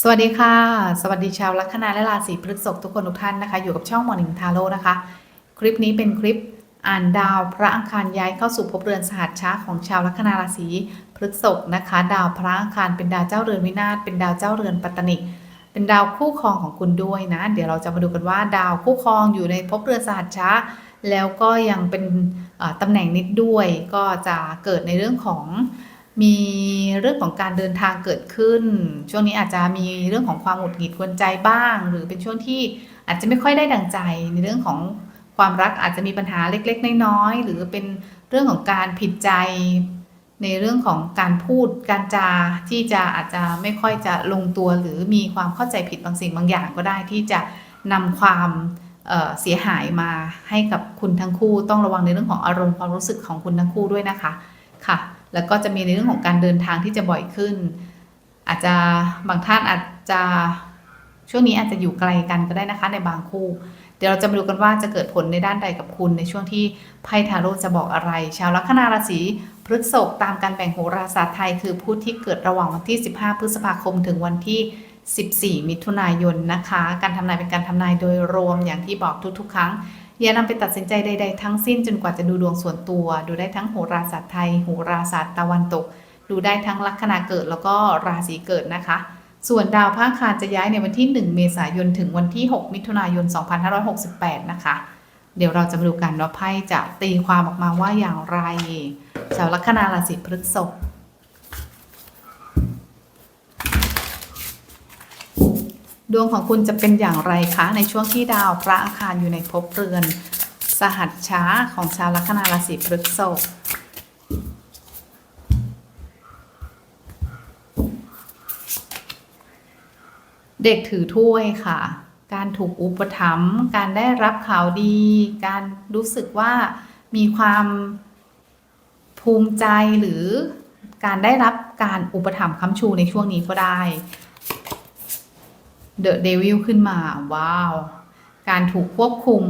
สวัสดีค่ะ สวัสดีชาวลัคนาและราศีพฤษภทุกคนทุกท่านนะคะ อยู่กับช่องมอร์นิ่งทาโร่นะคะ คลิปนี้เป็นคลิปอ่านดาวพระอังคารย้ายเข้าสู่ภพเรือนสหัสช้าของชาวลัคนาราศีพฤษภนะคะ ดาวพระอังคารเป็นดาวเจ้าเรือนวินาศเป็นดาวเจ้าเรือนปัตตนิเป็นดาวคู่ครองของคุณด้วยนะ เดี๋ยวเราจะมาดูกันว่าดาวคู่ครองอยู่ในภพเรือนสหัสช้า แล้วก็ยังเป็นตำแหน่งนิดด้วย ก็จะเกิดในเรื่องของ มีเรื่องของการเดินทางเกิดขึ้น ช่วงนี้อาจจะมีเรื่องของความหงุดหงิดกวนใจบ้าง หรือเป็นช่วงที่อาจจะไม่ค่อยได้ดังใจในเรื่องของความรักอาจจะมีปัญหาเล็กๆ น้อยๆหรือเป็นเรื่องของการผิดใจ ในเรื่องของการพูดการจาที่จะอาจจะไม่ค่อยจะลงตัว หรือมีความเข้าใจผิดบางสิ่งบางอย่างก็ได้ที่จะนำความเเสียหายมาให้กับคุณทั้งคู่ ต้องระวังในเรื่องของอารมณ์ความรู้สึกของคุณทั้งคู่ด้วยนะคะค่ะ แล้วก็จะมีในเรื่องของการเดินทางที่จะบ่อยขึ้น อาจจะบางท่านอาจจะช่วงนี้อาจจะอยู่ไกลกันก็ได้นะคะในบางคู่ เดี๋ยวเราจะมาดูกันว่าจะเกิดผลในด้านใดกับคุณในช่วงที่ไพ่ทาโร่จะบอกอะไร ชาวลัคนาราศีพฤษภตามการแบ่งโหราศาสตร์ไทย คือผู้ที่เกิดระหว่างวันที่ 15 พฤษภาคมถึงวันที่ 14 มิถุนายนนะคะ การทำนายเป็นการทำนายโดยรวมอย่างที่บอกทุกๆ ครั้ง อย่านำไปตัดสินใจใด ๆ ทั้งสิ้นจนกว่าจะดูดวงส่วนตัว ดูได้ทั้งโหราศาสตร์ไทย โหราศาสตร์ตะวันตก ดูได้ทั้งลัคนาเกิดแล้วก็ราศีเกิดนะคะ ส่วนดาวพระคารจะย้ายในวันที่ 1 เมษายนถึงวันที่ 6 มิถุนายน 2568 นะคะ เดี๋ยวเราจะมาดูกันว่าไพ่จะตีความออกมาว่าอย่างไร ชาวลัคนาราศีพฤษภ ดวงของคุณจะเป็นอย่างไรคะ ในช่วงที่ดาวพระอังคารอยู่ในภพเรือน สหัสช้าของชาวลัคนาราศีพฤษภเด็กถือถ้วยค่ะ การถูกอุปถัมภ์การได้รับข่าวดี การรู้สึกว่ามีความภูมิใจหรือการได้รับการอุปถัมภ์ค้ำชูในช่วงนี้ก็ได้ เดอะเดวิลขึ้นมา ว้าว การถูกควบคุม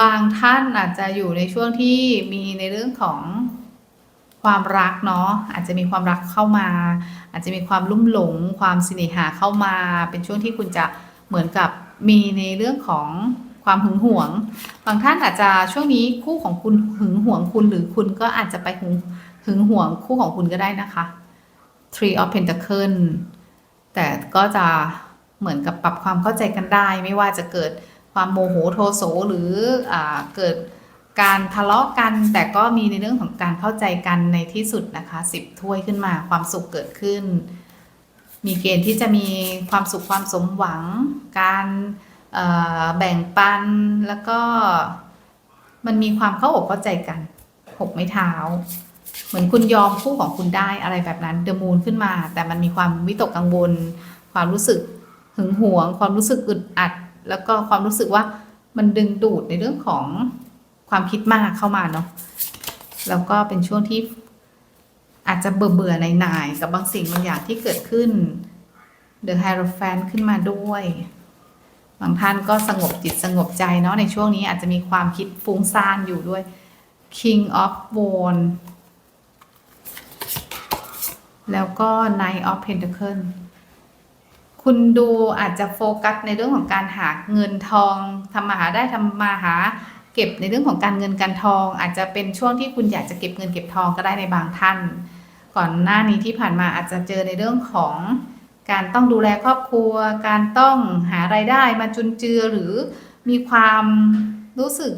บางท่านอาจจะอยู่ในช่วงที่มีในเรื่องของความรักเนาะอาจจะมีความรักเข้ามา อาจจะมีความลุ่มหลง ความสิเนหาเข้ามา เป็นช่วงที่คุณจะเหมือนกับมีในเรื่องของความหึงหวง บางท่านอาจจะช่วงนี้คู่ของคุณหึงหวงคุณหรือคุณก็อาจจะไปหึงหึงหวงคู่ของคุณก็ได้นะคะ Three of Pentacle แต่ก็จะ เหมือนกับปรับความเข้าใจกันได้ ไม่ว่าจะเกิดความโมโหโทโสหรืออเกิดการทะเลาะกัน แต่ก็มีในเรื่องของการเข้าใจกันในที่สุดนะคะสิบถ้วยขึ้นมาความสุขเกิดขึ้น มีเกณฑ์ที่จะมีความสุขความสมหวัง การแบ่งปันแล้วก็มันมีความเข้าอกเข้าใจกันหกไม้เท้า เหมือนคุณยอมคู่ของคุณได้อะไรแบบนั้นเดมูนขึ้นมา แต่มันมีความวิตกกังวล ความรู้สึก หึงหวง ความรู้สึกอึดอัด แล้วก็ความรู้สึกว่ามันดึงดูดในเรื่องของความคิดมากเข้ามาเนาะแล้วก็เป็นช่วงที่อาจจะเบื่อเบื่อในหน่ายกับบางสิ่งบางอย่างที่เกิดขึ้น The Hierophant ขึ้นมาด้วย บางท่านก็สงบจิตสงบใจเนาะในช่วงนี้อาจจะมีความคิดฟุ้งซ่านอยู่ด้วย King of Wands แล้วก็ Knight of Pentacles คุณดูอาจจะโฟกัสในเรื่องของการหาเงินทองทำมาหาได้ทำมาหาเก็บในเรื่องของการเงินการทอง อาจจะเป็นช่วงที่คุณอยากจะเก็บเงินเก็บทองก็ได้ในบางท่าน ก่อนหน้านี้ที่ผ่านมาอาจจะเจอในเรื่องของการต้องดูแลครอบครัว การต้องหารายได้มาจุนเจือหรือมีความรู้สึก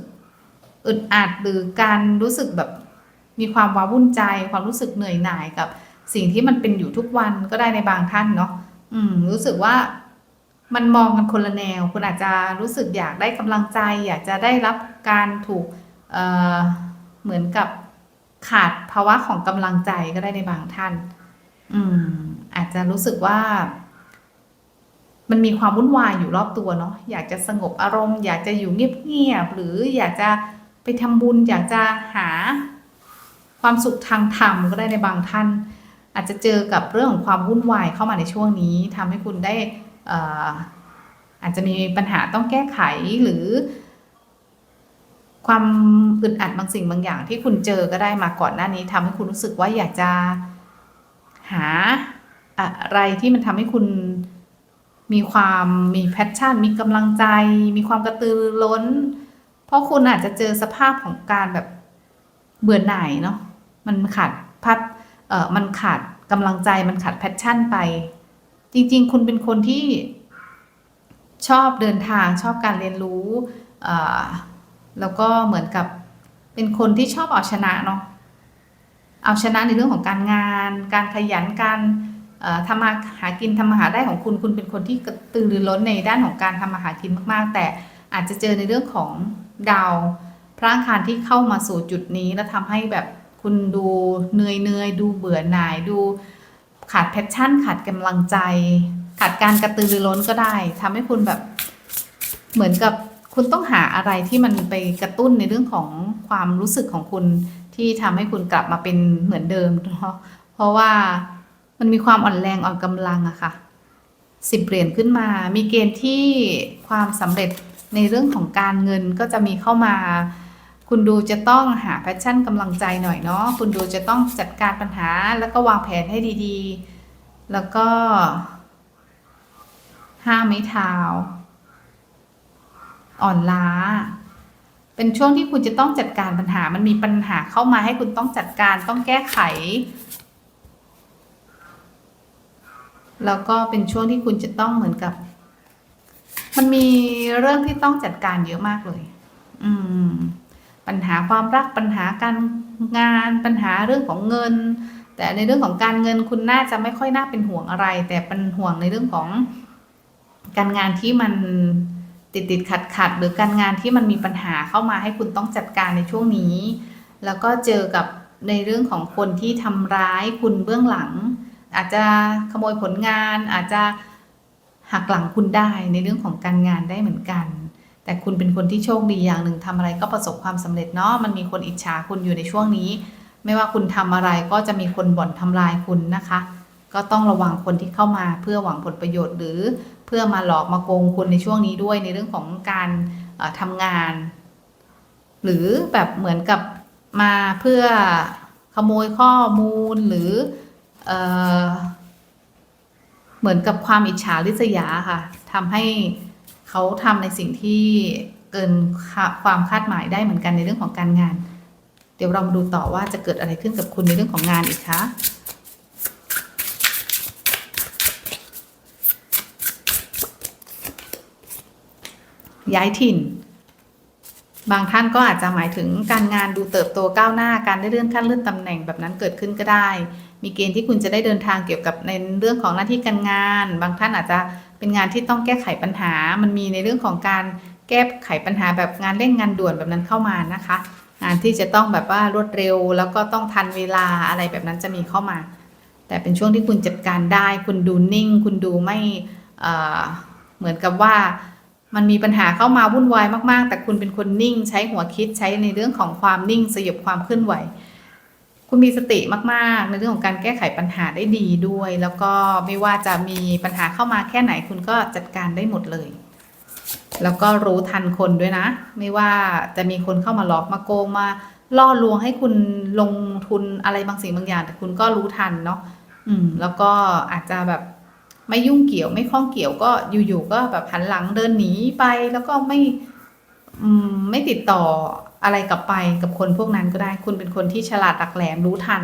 อึดอัดหรือการรู้สึกแบบมีความว้าวุ่นใจ ความรู้สึกเหนื่อยหน่ายกับสิ่งที่มันเป็นอยู่ทุกวันก็ได้ในบางท่านเนาะ อืม รู้สึกว่ามันมองกันคนละแนว คุณอาจจะรู้สึกอยากได้กำลังใจ อยากจะได้รับการถูกเอ่อเหมือนกับขาดภาวะของกำลังใจก็ได้ในบางท่าน อืม อาจจะรู้สึกว่า มันมีความวุ่นวายอยู่รอบตัวเนาะอยากจะสงบอารมณ์ อยากจะอยู่เงียบๆหรืออยากจะไปทำบุญ อยากจะหาความสุขทางธรรมก็ได้ในบางท่าน อาจจะเจอกับเรื่องของความวุ่นวายเข้ามาในช่วงนี้ทำให้คุณได้อ่ออาจจะมีปัญหาต้องแก้ไขหรือ ความอึดอัดบางสิ่งบางอย่าง ที่คุณเจอก็ได้มาก่อนหน้านี้ทำให้คุณรู้สึกว่าอยากจะหาอะไรที่มันทำให้คุณมีความมีแพชชั่น มีกำลังใจ มีความกระตือรือร้น เพราะคุณอาจจะเจอสภาพของการแบบเบื่อหน่ายเนาะมันขาดพัด เออมันขาดกำลังใจมันขาดแพชชั่นไป จริง ๆ คุณเป็นคนที่ชอบเดินทางชอบการเรียนรู้เออแล้วก็เหมือนกับเป็นคนที่ชอบเอาชนะเนาะเอาชนะในเรื่องของการงาน การขยันการทำมาหากินทำมาหาได้ของคุณ คุณเป็นคนที่กระตือรือร้นในด้านของการทำมาหากินมาก ๆ แต่อาจจะเจอในเรื่องของดาว พระอังคารที่เข้ามาสู่จุดนี้แล้วทำให้แบบ คุณดูเหนื่อยเนื่อยดูเบื่อหน่ายดูขาดแพชชั่น ขาดกำลังใจ ขาดการกระตือรือร้นก็ได้ทำให้คุณแบบเหมือนกับคุณต้องหาอะไรที่มันไปกระตุ้นในเรื่องของความรู้สึกของคุณที่ทำให้คุณกลับมาเป็นเหมือนเดิมเนาะเพราะว่ามันมีความอ่อนแรงอ่อนกำลังอะค่ะสิบเหรียญขึ้นมา มีเกณฑ์ที่ความสำเร็จในเรื่องของการเงินก็จะมีเข้ามา คุณดูจะต้องหาแพชชั่นกำลังใจหน่อยเนาะคุณดูจะต้องจัดการปัญหาแล้วก็วางแผนให้ดีๆ แล้วก็ห้ามไม่เท้าอ่อนล้า เป็นช่วงที่คุณจะต้องจัดการปัญหา มันมีปัญหาเข้ามาให้คุณต้องจัดการต้องแก้ไข แล้วก็เป็นช่วงที่คุณจะต้องเหมือนกับ มันมีเรื่องที่ต้องจัดการเยอะมากเลย อืม ปัญหาความรักปัญหาการงานปัญหาเรื่องของเงิน แต่ในเรื่องของการเงินคุณน่าจะไม่ค่อยน่าเป็นห่วงอะไร แต่เป็นห่วงในเรื่องของการงานที่มันติดติดขัดขัดหรือการงานที่มันมีปัญหาเข้ามาให้คุณต้องจัดการในช่วงนี้ แล้วก็เจอกับในเรื่องของคนที่ทำร้ายคุณเบื้องหลัง อาจจะขโมยผลงานอาจจะหักหลังคุณได้ในเรื่องของการงานได้เหมือนกัน แต่คุณเป็นคนที่โชคดีอย่างหนึ่งทำอะไรก็ประสบความสำเร็จเนาะมันมีคนอิจฉาคุณอยู่ในช่วงนี้ ไม่ว่าคุณทำอะไรก็จะมีคนบ่นทำลายคุณนะคะ ก็ต้องระวังคนที่เข้ามาเพื่อหวังผลประโยชน์ หรือเพื่อมาหลอกมาโกงคุณในช่วงนี้ด้วยในเรื่องของการเอ่อทำงาน หรือแบบเหมือนกับมาเพื่อขโมยข้อมูลหรือเอเหมือนกับความอิจฉาริษยาค่ะทำให้ เขาทำในสิ่งที่เกินความคาดหมายได้เหมือนกันในเรื่องของการงาน เดี๋ยวเรามาดูต่อว่าจะเกิดอะไรขึ้นกับคุณในเรื่องของงานอีกคะย้ายถิ่น บางท่านก็อาจจะหมายถึงการงานดูเติบโตก้าวหน้าการได้เลื่อนขั้นเลื่อนตำแหน่งแบบนั้นเกิดขึ้นก็ได้ มีเกณฑ์ที่คุณจะได้เดินทางเกี่ยวกับในเรื่องของหน้าที่การงาน บางท่านอาจจะเป็นงานที่ต้องแก้ไขปัญหา มันมีในเรื่องของการแก้ไขปัญหาแบบงานเร่งงานด่วนแบบนั้นเข้ามานะคะ งานที่จะต้องแบบว่ารวดเร็ว แล้วก็ต้องทันเวลาอะไรแบบนั้นจะมีเข้ามา แต่เป็นช่วงที่คุณจัดการได้ คุณดูนิ่ง คุณดูไม่เหมือนกับว่ามันมีปัญหาเข้ามาวุ่นวายมาก ๆ แต่คุณเป็นคนนิ่ง ใช้หัวคิดใช้ในเรื่องของความนิ่งสยบความเคลื่อนไหว คุณมีสติมากๆ ในเรื่องของการแก้ไขปัญหาได้ดีด้วย แล้วก็ไม่ว่าจะมีปัญหาเข้ามาแค่ไหนคุณก็จัดการได้หมดเลย แล้วก็รู้ทันคนด้วยนะ ไม่ว่าจะมีคนเข้ามาหลอกมาโกงมาล่อลวงให้คุณลงทุนอะไรบางสิ่งบางอย่าง แต่คุณก็รู้ทันเนาะอืม แล้วก็อาจจะแบบไม่ยุ่งเกี่ยวไม่ข้องเกี่ยวก็อยู่ๆก็แบบหันหลังเดินหนีไปแล้วก็ไม่ อืม ไม่ติดต่อ อะไรกลับไปกับคนพวกนั้นก็ได้ คุณเป็นคนที่ฉลาดหลักแหลมรู้ทัน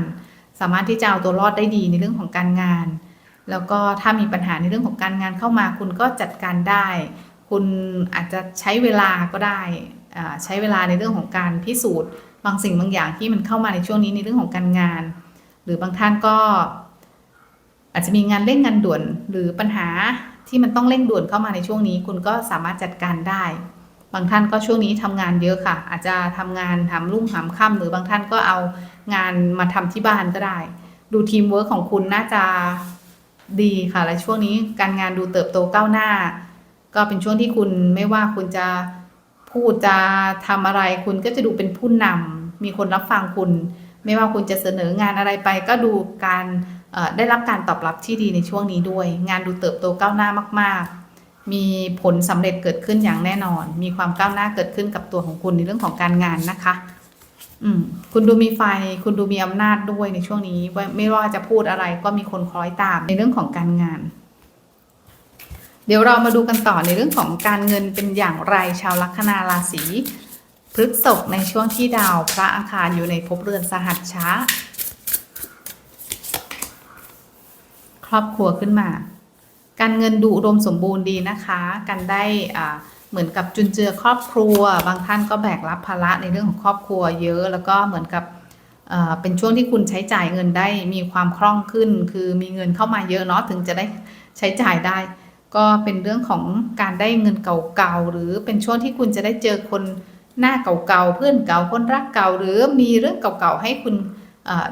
สามารถที่จะเอาตัวรอดได้ดีในเรื่องของการงาน แล้วก็ถ้ามีปัญหาในเรื่องของการงานเข้ามา คุณก็จัดการได้ คุณอาจจะใช้เวลาก็ได้ใช้เวลาในเรื่องของการพิสูจน์ บางสิ่งบางอย่างที่มันเข้ามาในช่วงนี้ในเรื่องของการงาน หรือบางท่านก็อาจจะมีงานเร่งงานด่วนหรือปัญหาที่มันต้องเร่งด่วนเข้ามาในช่วงนี้ คุณก็สามารถจัดการได้ บางท่านก็ช่วงนี้ทำงานเยอะค่ะ อาจจะทำงานทำรุ่งหามค่ำหรือบางท่านก็เอางานมาทำที่บ้านก็ได้ ดูทีมเวิร์กของคุณน่าจะดีค่ะ และช่วงนี้การงานดูเติบโตก้าวหน้า ก็เป็นช่วงที่คุณไม่ว่าคุณจะพูดจะทำอะไร คุณก็จะดูเป็นผู้นำมีคนรับฟังคุณ ไม่ว่าคุณจะเสนองานอะไรไป ก็ดูการได้รับการตอบรับที่ดีในช่วงนี้ด้วย งานดูเติบโตก้าวหน้ามาก ๆ มีผลสำเร็จเกิดขึ้นอย่างแน่นอน มีความก้าวหน้าเกิดขึ้นกับตัวของคุณในเรื่องของการงานนะคะ อืม คุณดูมีไฟ คุณดูมีอำนาจด้วยในช่วงนี้ไม่ว่าจะพูดอะไรก็มีคนคล้อยตามในเรื่องของการงาน เดี๋ยวเรามาดูกันต่อในเรื่องของการเงินเป็นอย่างไรชาวลัคนาราศีพฤษภในช่วงที่ดาวพระอังคารอยู่ในภพเรือนสหัสช้า ครอบครัวขึ้นมา การเงินดูอุดมสมบูรณ์ดีนะคะกันได้เหมือนกับจุนเจือครอบครัว บางท่านก็แบกรับภาระในเรื่องของครอบครัวเยอะ แล้วก็เหมือนกับเป็นช่วงที่คุณใช้จ่ายเงินได้มีความคล่องขึ้น คือมีเงินเข้ามาเยอะเนาะถึงจะได้ใช้จ่ายได้ ก็เป็นเรื่องของการได้เงินเก่าๆหรือเป็นช่วงที่คุณจะได้เจอคนหน้าเก่าๆเพื่อนเก่าคนรักเก่า หรือมีเรื่องเก่าๆให้คุณ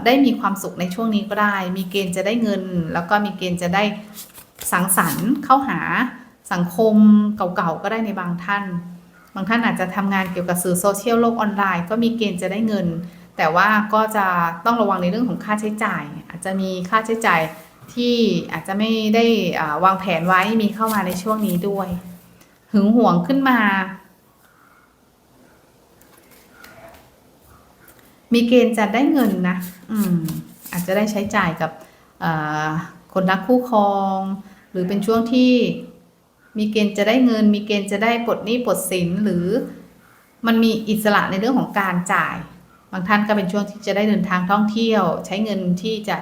ได้มีความสุขในช่วงนี้ก็ได้ มีเกณฑ์จะได้เงิน แล้วก็มีเกณฑ์จะได้ สังสรรค์เข้าหาสังคมเก่าๆก็ได้ในบางท่าน บางท่านอาจจะทำงานเกี่ยวกับสื่อโซเชียลโลกออนไลน์ก็มีเกณฑ์จะได้เงิน แต่ว่าก็จะต้องระวังในเรื่องของค่าใช้จ่าย อาจจะมีค่าใช้จ่ายที่อาจจะไม่ได้วางแผนไว้มีเข้ามาในช่วงนี้ด้วย หึงหวงขึ้นมา มีเกณฑ์จะได้เงินนะ อืม อาจจะได้ใช้จ่ายกับ คนรักคู่ครอง หรือเป็นช่วงที่มีเกณฑ์จะได้เงิน มีเกณฑ์จะได้ปลดหนี้ปลดสินหรือมันมีอิสระในเรื่องของการจ่าย บางท่านก็เป็นช่วงที่จะได้เดินทางท่องเที่ยว ใช้เงินที่จะ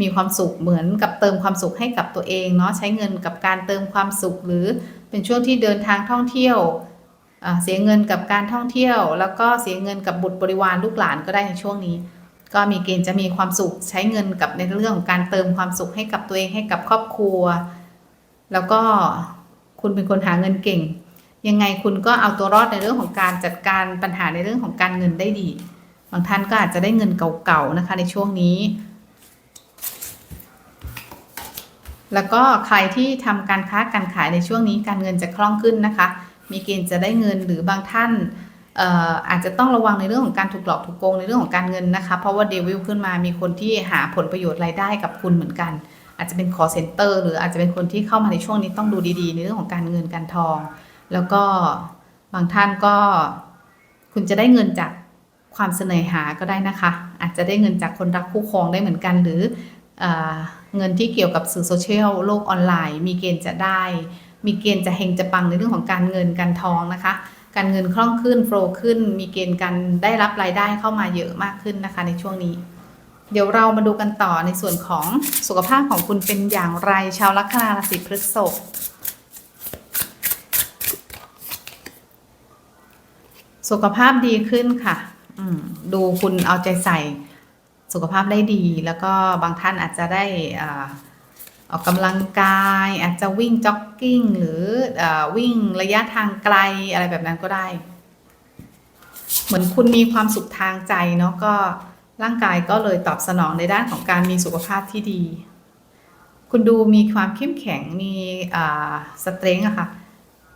มีความสุขเหมือนกับเติมความสุขให้กับตัวเองเนาะใช้เงินกับการเติมความสุข หรือเป็นช่วงที่เดินทางท่องเที่ยวเสียเงินกับการท่องเที่ยว แล้วก็เสียเงินกับบุตรบริวารลูกหลานก็ได้ในช่วงนี้ ก็มีเกณฑ์จะมีความสุขใช้เงินกับในเรื่องของการเติมความสุขให้กับตัวเองให้กับครอบครัว แล้วก็คุณเป็นคนหาเงินเก่ง ยังไงคุณก็เอาตัวรอดในเรื่องของการจัดการปัญหาในเรื่องของการเงินได้ดี บางท่านก็อาจจะได้เงินเก่าๆนะคะในช่วงนี้ แล้วก็ใครที่ทำการค้าการขายในช่วงนี้การเงินจะคล่องขึ้นนะคะ มีเกณฑ์จะได้เงินหรือบางท่าน อาจจะต้องระวังในเรื่องของการถูกหลอกถูกโกงในเรื่องของการเงินนะคะ เพราะว่าเดวิลขึ้นมามีคนที่หาผลประโยชน์รายได้กับคุณเหมือนกัน อาจจะเป็น call center หรืออาจจะเป็นคนที่เข้ามาในช่วงนี้ต้องดูดีๆ ในเรื่องของการเงินการทอง แล้วก็บางท่านก็คุณจะได้เงินจากความเสน่หาก็ได้นะคะ อาจจะได้เงินจากคนรักคู่ครองได้เหมือนกัน หรือเอเงินที่เกี่ยวกับสื่อโซเชียลโลกออนไลน์ มีเกณฑ์จะได้ มีเกณฑ์จะเฮงจะปังในเรื่องของการเงินการทองนะคะ การเงินคล่องขึ้นโฟล์ขึ้น มีเกณฑ์การได้รับรายได้เข้ามาเยอะมากขึ้นนะคะในช่วงนี้ เดี๋ยวเรามาดูกันต่อในส่วนของสุขภาพของคุณเป็นอย่างไรชาวลัคนาราศีพฤษภสุขภาพดีขึ้นค่ะดูคุณเอาใจใส่สุขภาพได้ดี แล้วก็บางท่านอาจจะได้อ่า ออกกำลังกายอาจจะวิ่งจ็อกกิ้งหรืออวิ่งระยะทางไกลอะไรแบบนั้นก็ได้ เหมือนคุณมีความสุขทางใจเนาะก็ร่างกายก็เลยตอบสนองในด้านของการมีสุขภาพที่ดี คุณดูมีความเข้มแข็งมีสเตรงอะค่ะ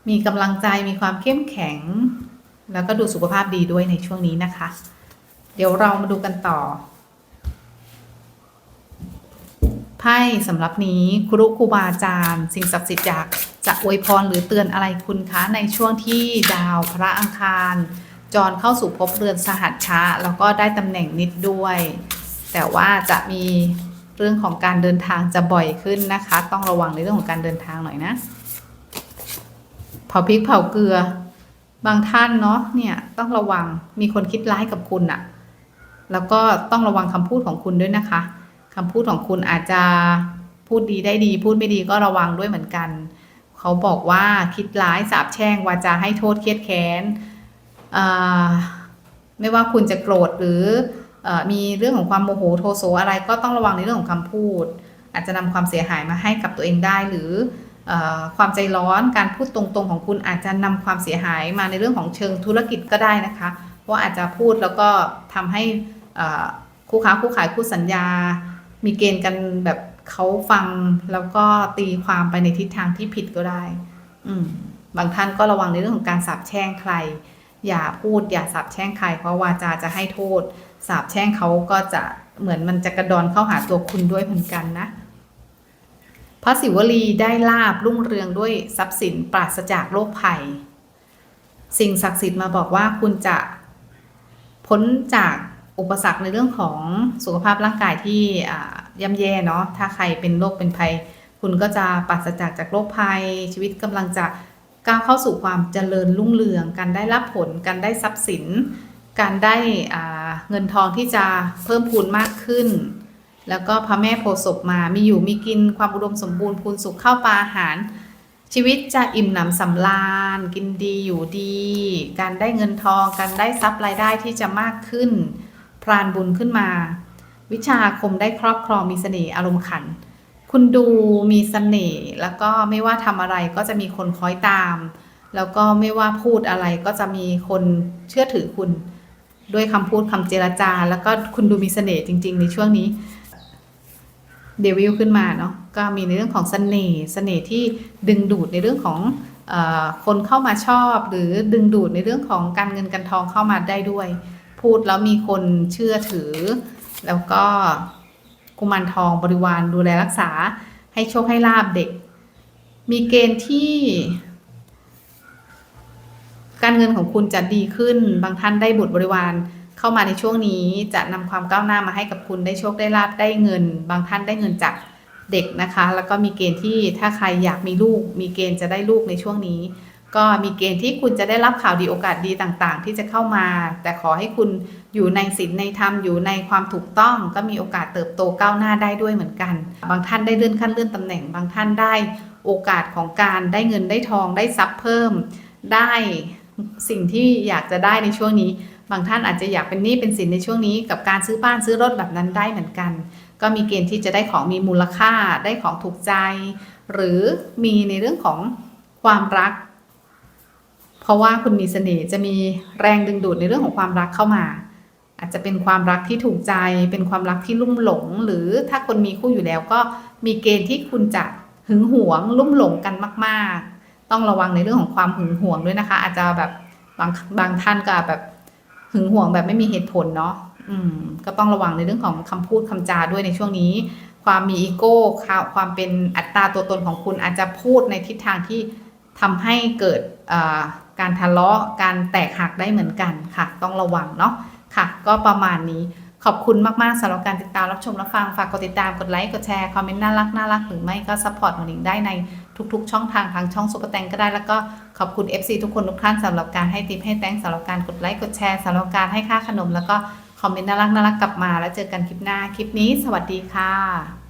มีกำลังใจมีความเข้มแข็ง แล้วก็ดูสุขภาพดีด้วยในช่วงนี้นะคะ เดี๋ยวเรามาดูกันต่อ ไพ่สำหรับนี้ครูครูบาอาจารย์ สิ่งศักดิ์สิทธิ์อยากจะอวยพรหรือเตือนอะไรคุณคะในช่วงที่ดาวพระอังคาร จรเข้าสู่ภพเรือนสหัสช้าแล้วก็ได้ตำแหน่งนิดด้วย แต่ว่าจะมีเรื่องของการเดินทางจะบ่อยขึ้นนะคะ ต้องระวังในเรื่องของการเดินทางหน่อยนะเผาพริกเผาเกลือบางท่านเนาะเนี่ยต้องระวังมีคนคิดร้ายกับคุณอะแล้วก็ต้องระวังคำพูดของคุณด้วยนะคะ คำพูดของคุณอาจจะพูดดีได้ดี พูดไม่ดีก็ระวังด้วยเหมือนกัน เขาบอกว่าคิดร้ายสาบแช่งวาจาให้โทษเครียดแค้นไม่ว่าคุณจะโกรธหรืออมีเรื่องของความโมโหโทโสอะไรก็ต้องระวังในเรื่องของคำพูด อาจจะนำความเสียหายมาให้กับตัวเองได้หรืออความใจร้อนการพูดตรงๆของคุณอาจจะนำความเสียหายมาในเรื่องของเชิงธุรกิจก็ได้นะคะเพราอาจจะพูดแล้วก็ทำให้คู่ค้าคู่ขายคู่สัญญา มีเกณฑ์กันแบบเขาฟังแล้วก็ตีความไปในทิศทางที่ผิดก็ได้ อืมบางท่านก็ระวังในเรื่องของการสาปแช่งใคร อย่าพูดอย่าสาปแช่งใคร เพราะวาจาจะให้โทษสาปแช่งเขาก็จะเหมือนมันจะกระดอนเข้าหาตัวคุณด้วยเหมือนกันนะพระศิวลีได้ลาบรุ่งเรืองด้วยทรัพย์สินปราศจากโรคภัย สิ่งศักดิ์สิทธิ์มาบอกว่าคุณจะพ้นจาก อุปสรรคในเรื่องของสุขภาพร่างกายที่ย่ำแย่เนาะถ้าใครเป็นโรคเป็นภัย คุณก็จะปราศจากจากโรคภัย ชีวิตกำลังจะก้าวเข้าสู่ความเจริญรุ่งเรือง การได้รับผล การได้ทรัพย์สิน การได้เงินทองที่จะเพิ่มพูนมากขึ้น แล้วก็พระแม่โพศพมามีอยู่มีกินความอุดมสมบูรณ์พูนสุขเข้าปลาอาหารชีวิตจะอิ่มหนำสำราญ กินดีอยู่ดี การได้เงินทอง การได้ทรัพย์รายได้ที่จะมากขึ้น พรานบุญขึ้นมา วิชาคมได้ครอบครองมีเสน่ห์อารมณ์ขัน คุณดูมีเสน่ห์แล้วก็ไม่ว่าทำอะไรก็จะมีคนคอยตาม แล้วก็ไม่ว่าพูดอะไรก็จะมีคนเชื่อถือคุณ ด้วยคำพูดคำเจรจา แล้วก็คุณดูมีเสน่ห์จริง ๆ ในช่วงนี้เดวิลขึ้นมาเนาะก็มีในเรื่องของเสน่ห์เสน่ห์ที่ดึงดูดในเรื่องของอคนเข้ามาชอบ หรือดึงดูดในเรื่องของการเงินการทองเข้ามาได้ด้วย พูดแล้วมีคนเชื่อถือ แล้วก็กุมารทองบริวารดูแลรักษาให้โชคให้ลาบเด็ก มีเกณฑ์ที่ การเงินของคุณจะดีขึ้น บางท่านได้บุตรบริวารเข้ามาในช่วงนี้จะนำความก้าวหน้ามาให้กับคุณได้โชคได้ลาบได้เงิน บางท่านได้เงินจากเด็กนะคะ แล้วก็มีเกณฑ์ที่ถ้าใครอยากมีลูก มีเกณฑ์จะได้ลูกในช่วงนี้ ก็มีเกณฑ์ที่คุณจะได้รับข่าวดีโอกาสดีต่างๆ ที่จะเข้ามา แต่ขอให้คุณอยู่ในศีลในธรรมอยู่ในความถูกต้อง ก็มีโอกาสเติบโตก้าวหน้าได้ด้วยเหมือนกัน บางท่านได้เลื่อนขั้นเลื่อนตำแหน่ง บางท่านได้โอกาสของการได้เงินได้ทองได้ทรัพย์เพิ่ม ได้สิ่งที่อยากจะได้ในช่วงนี้ บางท่านอาจจะอยากเป็นหนี้เป็นสินในช่วงนี้ กับการซื้อบ้านซื้อรถแบบนั้นได้เหมือนกัน ก็มีเกณฑ์ที่จะได้ของมีมูลค่าได้ของถูกใจ หรือมีในเรื่องของความรัก เพราะว่าคุณมีเสน่ห์จะมีแรงดึงดูดในเรื่องของความรักเข้ามา อาจจะเป็นความรักที่ถูกใจ เป็นความรักที่ลุ่มหลง หรือถ้าคนมีคู่อยู่แล้วก็มีเกณฑ์ที่คุณจะหึงหวง ลุ่มหลงกันมาก ๆ ต้องระวังในเรื่องของความหึงหวงด้วยนะคะ อาจจะแบบบางบางท่านก็แบบหึงหวงแบบไม่มีเหตุผลเนาะอืมก็ต้องระวังในเรื่องของคำพูดคำจาด้วยในช่วงนี้ ความมีอีโก้ความเป็นอัตราตัวตนของคุณอาจจะพูดในทิศทางที่ทำให้เกิดอ่า การทะเลาะการแตกหักได้เหมือนกันค่ะ ต้องระวังเนาะค่ะ ก็ประมาณนี้ขอบคุณมาก ๆสำหรับการติดตามรับชมรับฟัง ฝากกดติดตามกดไลค์ กดแชร์ คอมเมนต์น่ารักน่ารักหรือไม่ก็ซัพพอร์ตหมอหนิงได้ในทุก ๆ ช่องทางทางช่องซุปเปอร์แตงก็ได้ แล้วก็ขอบคุณ FC ทุกคนทุกท่านสำหรับการให้ติปให้แตงสำหรับการกดไลค์ กดแชร์สำหรับการให้ค่าขนม แล้วก็คอมเมนต์น่ารักน่ารักกลับมา แล้วเจอกันคลิปหน้าคลิปนี้ สวัสดีค่ะ